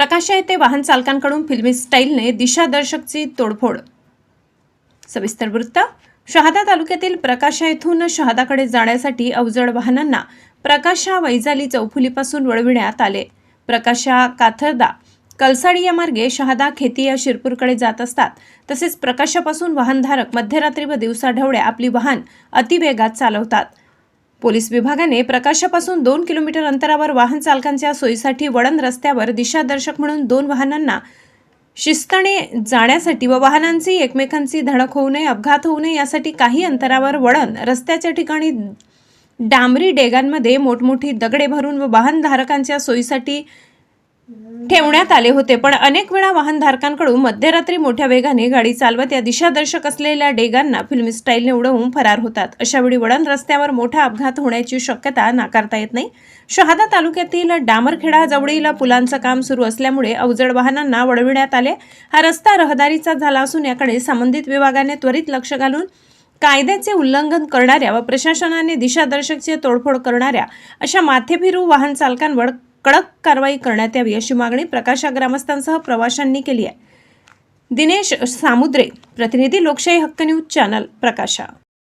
प्रकाशा येथे वाहन चालकांकडून फिल्मी स्टाईलने दिशादर्शकची तोडफोड. सविस्तर वृत्त. शहादा तालुक्यातील प्रकाशा येथून शहादाकडे जाण्यासाठी अवजड वाहनांना प्रकाशा वैजाली चौफुलीपासून वळविण्यात आले. प्रकाशा काथरदा कलसाडी या मार्गे शहादा खेती या शिरपूरकडे जात असतात. तसेच प्रकाशापासून वाहनधारक मध्यरात्री व दिवसाढवळ्या आपली वाहन अतिवेगात चालवतात. पोलीस विभागाने प्रकाशापासून दोन किलोमीटर अंतरावर वाहन चालकांच्या सोयीसाठी वळण रस्त्यावर दिशादर्शक म्हणून दोन वाहनांना शिस्ताने जाण्यासाठी व वाहनांची एकमेकांची धडक होऊ नये अपघात होऊ नये यासाठी काही अंतरावर वळण रस्त्याच्या ठिकाणी डांबरी डेगांमध्ये मोठमोठी दगडे भरून व वाहनधारकांच्या सोयीसाठी ठेवण्यात आले होते पण अनेक वेळा वाहनधारकांकडून मध्यरात्री मोठ्या वेगाने गाडी चालवत या दिशादर्शक असलेल्या डेगांना फिल्मी स्टाईलने उडवून फरार होतात. अशावेळी वळण रस्त्यावर मोठा अपघात होण्याची शक्यता नाकारता येत नाही. शहादा तालुक्यातील डामरखेडा जवळील पुलांचं काम सुरू असल्यामुळे अवजड वाहनांना वळविण्यात आले. हा रस्ता रहदारीचा झाला असून याकडे संबंधित विभागाने त्वरित लक्ष घालून कायद्याचे उल्लंघन करणाऱ्या व प्रशासनाने दिशादर्शकचे तोडफोड करणाऱ्या अशा माथेफिरू वाहन चालकांवर कडक कारवाई करण्यात यावी अशी मागणी प्रकाशा ग्रामस्थांसह प्रवाशांनी केली आहे. दिनेश सामुद्रे प्रतिनिधी लोकशाही हक्क न्यूज चॅनल प्रकाशा.